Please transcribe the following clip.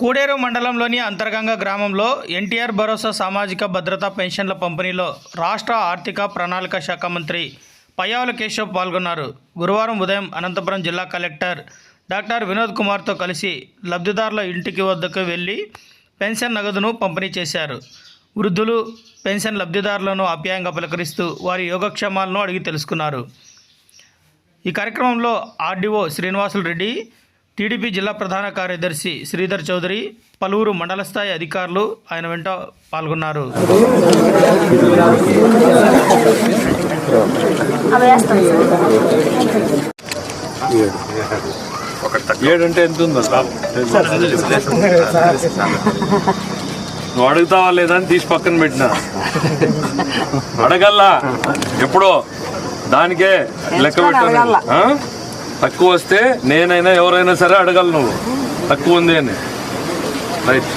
కూడేరు మండలంలోని అంతర్గంగ గ్రామంలో ఎన్టీఆర్ భరోసా సామాజిక భద్రతా పెన్షన్ల పంపిణీలో రాష్ట్ర ఆర్థిక ప్రణాళిక శాఖ మంత్రి పయ్యావుల కేశవ్ పాల్గొన్నారు. గురువారం ఉదయం అనంతపురం జిల్లా కలెక్టర్ డాక్టర్ వినోద్ కుమార్తో కలిసి లబ్ధిదారుల ఇంటికి వద్దకు వెళ్ళి పెన్షన్ నగదును పంపిణీ చేశారు. వృద్ధులు పెన్షన్ లబ్ధిదారులను ఆప్యాయంగా పలకరిస్తూ వారి యోగక్షేమాలను అడిగి తెలుసుకున్నారు. ఈ కార్యక్రమంలో ఆర్డీఓ శ్రీనివాసులు రెడ్డి టీడీపీ జిల్లా ప్రధాన కార్యదర్శి శ్రీధర్ చౌదరి పలువురు మండల స్థాయి అధికారులు ఆయన వెంట పాల్గొన్నారు. ఏడంటే ఎంత ఉందో నువ్వు అడుగుతావా లేదా అని తీసి పక్కన పెట్టినా? అడగల్లా? ఎప్పుడో? దానికే లెక్క పెట్టాను. ఆ? తక్కువ వస్తే నేనైనా ఎవరైనా సరే అడగలను తక్కువ ఉంది అని. రైట్